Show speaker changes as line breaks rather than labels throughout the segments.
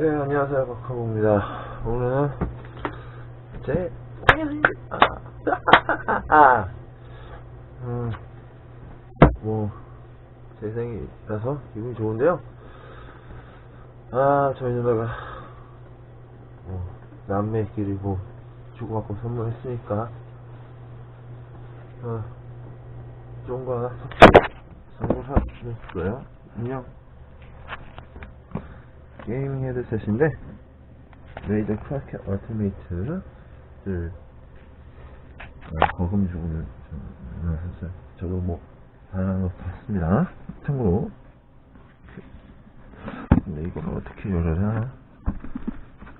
네, 안녕하세요. 박하고입니다. 오늘은 제 생일입니다. 아, 음, 뭐, 제 생일이라서 기분이 좋은데요. 아, 저희 누나가, 뭐, 남매끼리 뭐, 주고받고 선물했으니까, 어, 좋은 거 하나 선물 사줬어요. 안녕. 게이밍 헤드셋인데 레이저 크라켓 얼티메이트를 어, 거금 주고 샀어요. 저도 뭐 다양한 거 봤습니다. 참고로 근데 이걸 어떻게 열어야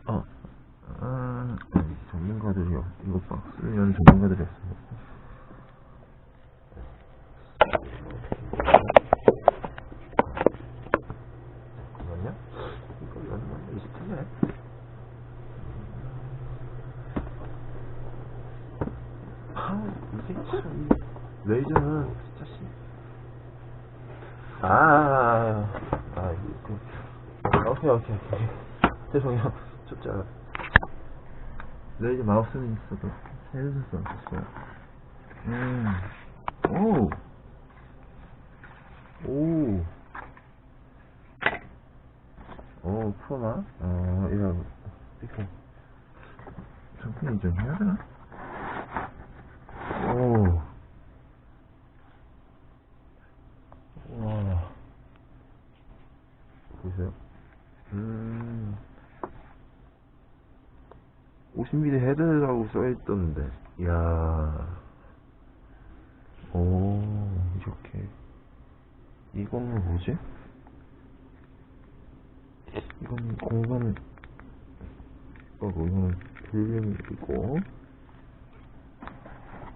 어, 아, 이 전문가들이요. 이거 박스를 여는 전문가들이 없어. 잠깐만요. 이거 열면 있을 텐데. 아, 이게 참, 이 레이저는 진짜 씨. 아, 아, 아, 아, 이거, 그, 오케이, 오케이, 오케이. 죄송해요. 숫자. 레이저 마우스는 있어도, 헤드셋은 없었어요. 음, 오, 오. 오, 프로나? 어, 이거, 이거, 상품이 좀 해야 되나? 오. 와. 보세요. 음. 50mm 헤드라고 써있던데. 이야. 오, 이렇게. 이거는 뭐지? 이건 공간 거고 이거는 볼륨이고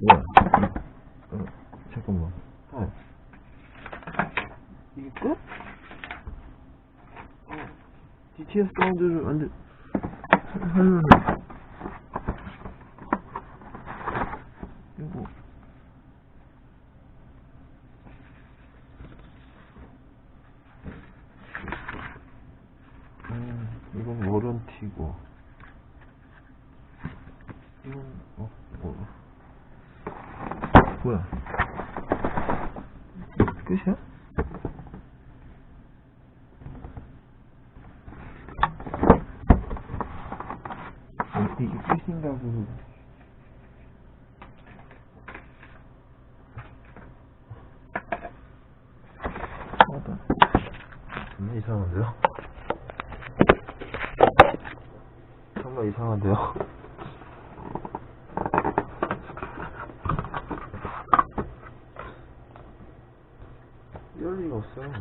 뭐야 어, 잠깐만 아 이게 끝? 어, DTS 사운드를 완전 하면 이거 음, 이건 워런티고. 이건, 어, 뭐. 뭐야? 끝이야? 어, 이게 끝인가고. 하다. 정말 이상한데요? 정말 이상한데요? 이럴 리가 없어요.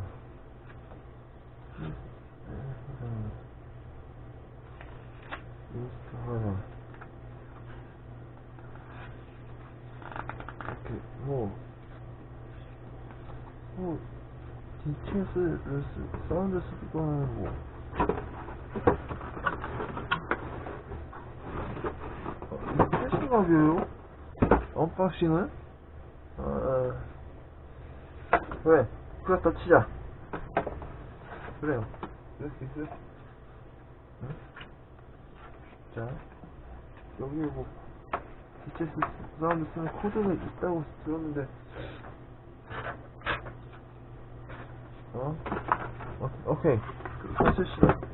인스타 하나. 이렇게, 뭐, 뭐, DTS를 쓰, 사운드 스피커는 뭐, 패싱각이에요? 언박싱은? 아, 왜? 플라스터 치자. 그래요. 이렇게, 이렇게. 응? 자, 여기 뭐, DTS 사운드 쓰는 코드가 있다고 들었는데, 어? 어 오케이. 씨. 자.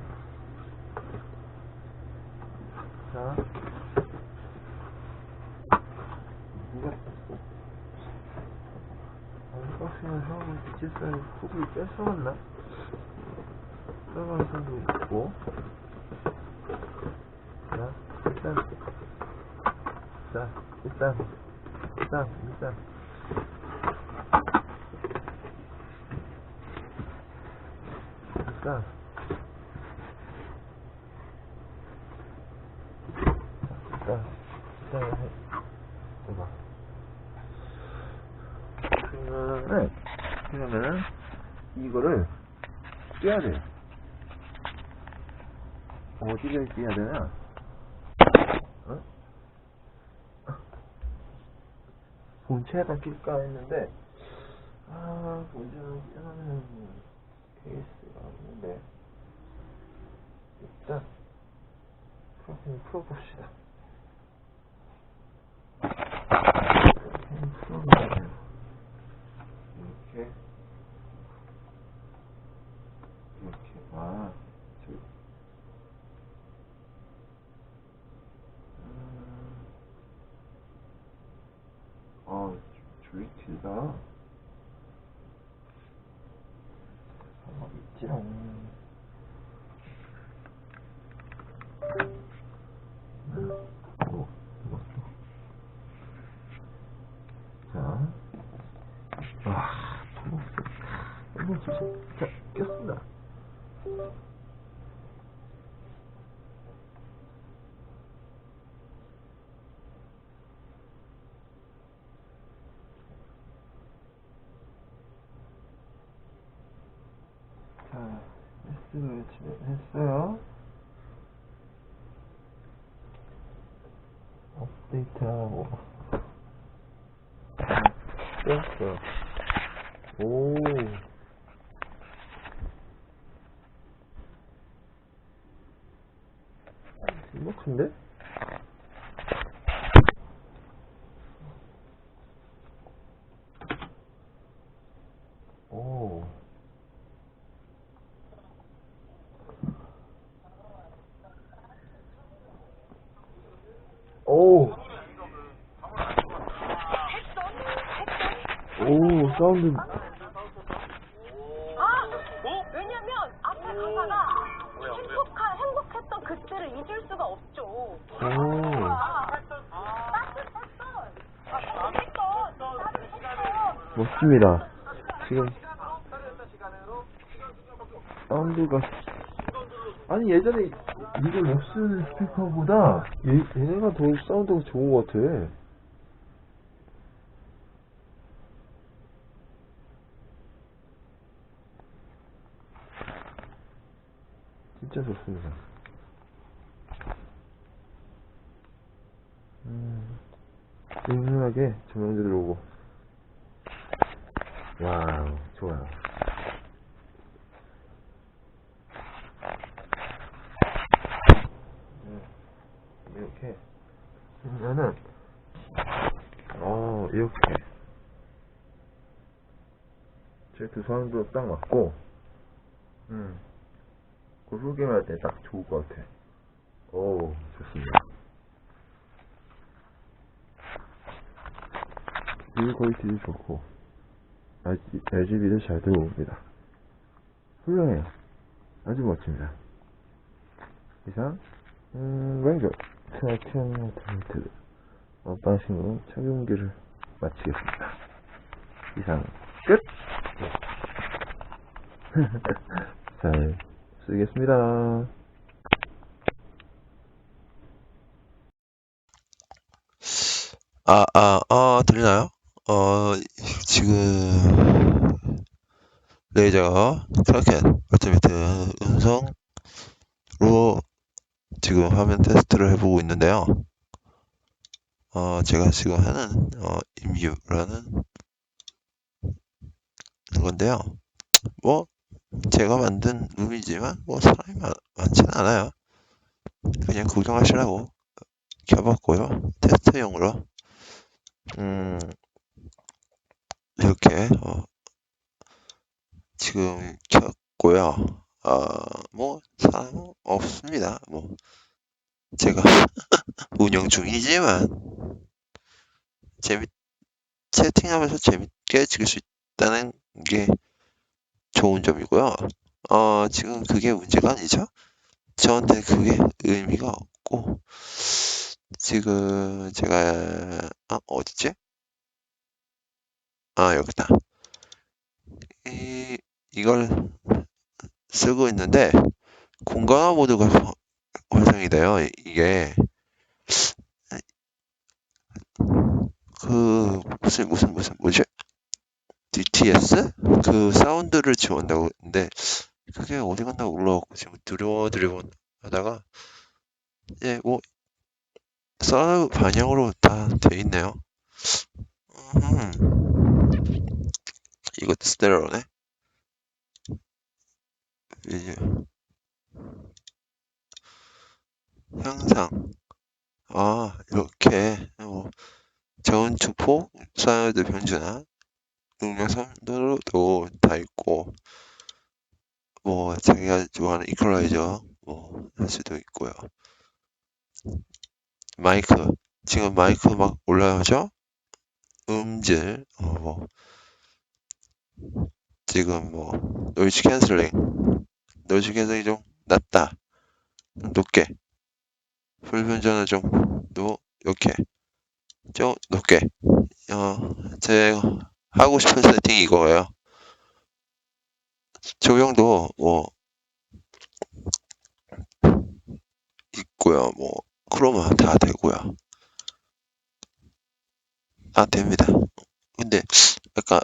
Ou, person la. Sa va san do pou. Sa, sa. Sa, sa. Sa, sa. Sa. Sa. Sa. Sa. 이거를 떼야 돼 어디를 떼야 되나 어? 본체에다 낄까 했는데 아 본체는 껴놓는 케이스가 없는데 일단 프로그램 풀어봅시다. 풀어보면 이렇게 이렇게 아 저기 음, 아 줄이 길다. 방법이 있지롱. 오, 이것도. 자. 와, 토마스. 이거 진짜, 자, 꼈습니다. 자, S를 진행했어요. 업데이트하고. 뺐어. 오. 신박한데? 오. 오. 오, 사운드.
아, 왜냐면 앞에 가사가 행복한 행복했던 그때를 잊을 수가 없죠.
오.
아. 아.
멋집니다. 지금 사운드가 아니 예전에 이걸 못 쓰는 스피커보다 얘, 얘네가 더 사운드가 좋은 것 같아. 진짜 좋습니다. 음, 은은하게 조명도 들어오고. 와우, 좋아요. 네, 이렇게 하면은, 어, 이렇게. 제그 사운드 딱 맞고, 음, 그 후게임 할때 딱 좋을 것 같아. 오, 좋습니다. bil 퀄리티도 좋고, RGB도 잘 들어옵니다. 훌륭해요. 아주 멋집니다. 이상, 음, 랭글, 트라이튼 오토메이트드, 어, 방식으로 착용기를 마치겠습니다. 이상, 끝! 잘 쓰겠습니다.
아, 아, 아, 들리나요? 어, 지금, 레이저, 크라켄, 얼티미트 음성으로 지금 화면 테스트를 해보고 있는데요. 어, 제가 지금 하는, 어, 임유라는 건데요. 뭐, 제가 만든 룸이지만, 뭐, 사람이 많, 많지는 않아요. 그냥 구경하시라고 켜봤고요. 테스트용으로. 음, 이렇게, 어, 지금 켰고요. 어, 뭐, 사람 없습니다. 뭐, 제가 운영 중이지만, 재밌, 채팅하면서 재밌게 즐길 수 있다는 게 좋은 점이고요. 어, 지금 그게 문제가 아니죠? 저한테 그게 의미가 없고, 지금 제가, 아, 어디지? 아, 여기다. 이, 이걸 쓰고 있는데, 공간화 모드가 화- 활성이 돼요. 이- 이게, 그, 무슨, 무슨, 무슨, 뭐지? DTS? 그 사운드를 지원한다고 했는데, 그게 어디 갔나 올라왔고, 지금 두려워 드리고 하다가, 예, 뭐, 사운드 반영으로 다 돼 있네요. 음, 이것도 스테레오네. 이제, 향상. 아, 이렇게, 뭐, 저온 축폭, 사이드 변준화, 능력 선도도 다 있고, 뭐, 자기가 좋아하는 이퀄라이저, 뭐, 할 수도 있고요. 마이크. 지금 마이크 막 올라오죠? 음질, 어, 뭐, 지금 뭐, 노이즈 캔슬링. 노이즈 캔슬링이 좀 낮다. 좀 높게. 불변전은 좀, 노, 이렇게. 좀 높게. 어, 제가 하고 싶은 세팅이 이거예요. 조명도 뭐, 있고요. 뭐, 크로마 다 되고요. 아, 됩니다. 근데, 약간,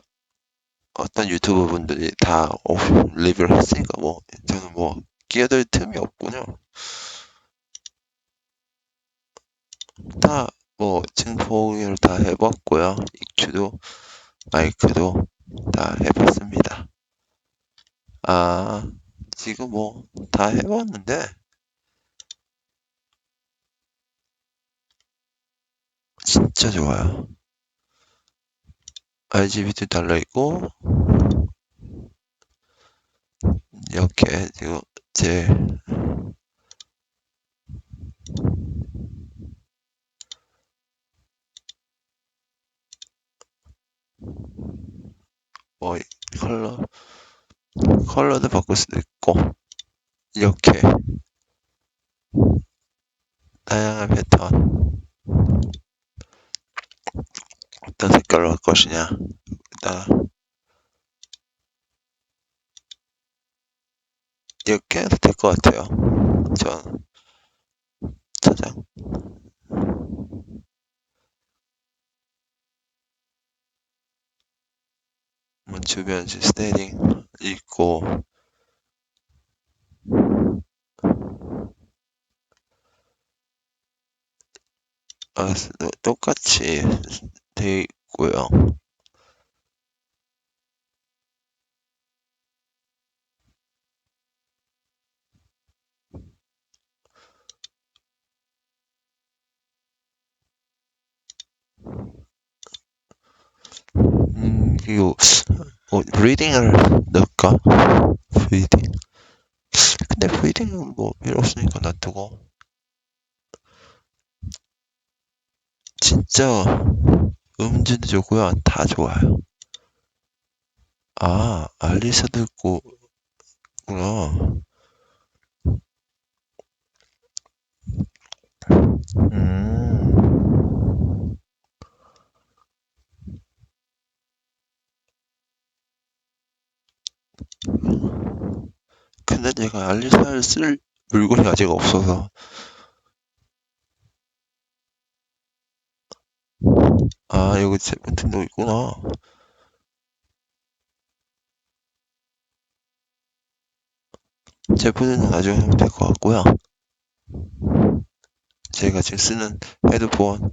어떤 유튜브 분들이 다 어, 리뷰를 했으니까 뭐, 저는 뭐, 끼어들 틈이 없군요. 다, 뭐, 증폭을 다 해봤고요. 익주도, 마이크도 다 해봤습니다. 아, 지금 뭐, 다 해봤는데, 진짜 좋아요. RGB도 달려있고, 이렇게, 지금, 제, 뭐, 컬러, 컬러도 바꿀 수도 있고, 이렇게, 다양한 패턴, 어떤 색깔로 할 것이냐, 따라, 이렇게 해도 될 것 같아요. 전, 차장. 주변 스테이링 있고, 아, 스- 똑같이 돼 있고요. 음, 그리고, 뭐, 브리딩을 넣을까? 브리딩. 근데 브리딩은 뭐, 필요 없으니까 놔두고. 진짜, 음질도 좋고요. 다 좋아요. 아, 알리사도 있고, 구나. 음. 근데 내가 알리사를 쓸 물건이 아직 없어서. 아, 여기 등록 있구나. 제품은 나중에 하면 될 것 같고요. 제가 지금 쓰는 헤드폰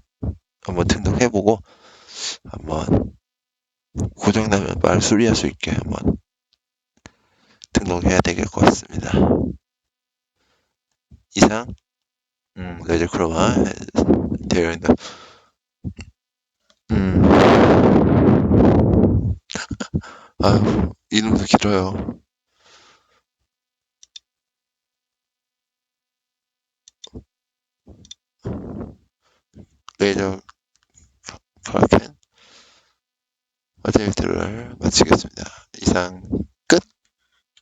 한번 등록해보고 한번 고장나면 말 수리할 수 있게 한번 등록해야 될것 같습니다. 이상, 음, 레저 크로마 되어 있는, 음, 아유, 이름도 길어요. 레이저 컬캔 어제비트를 마치겠습니다. 이상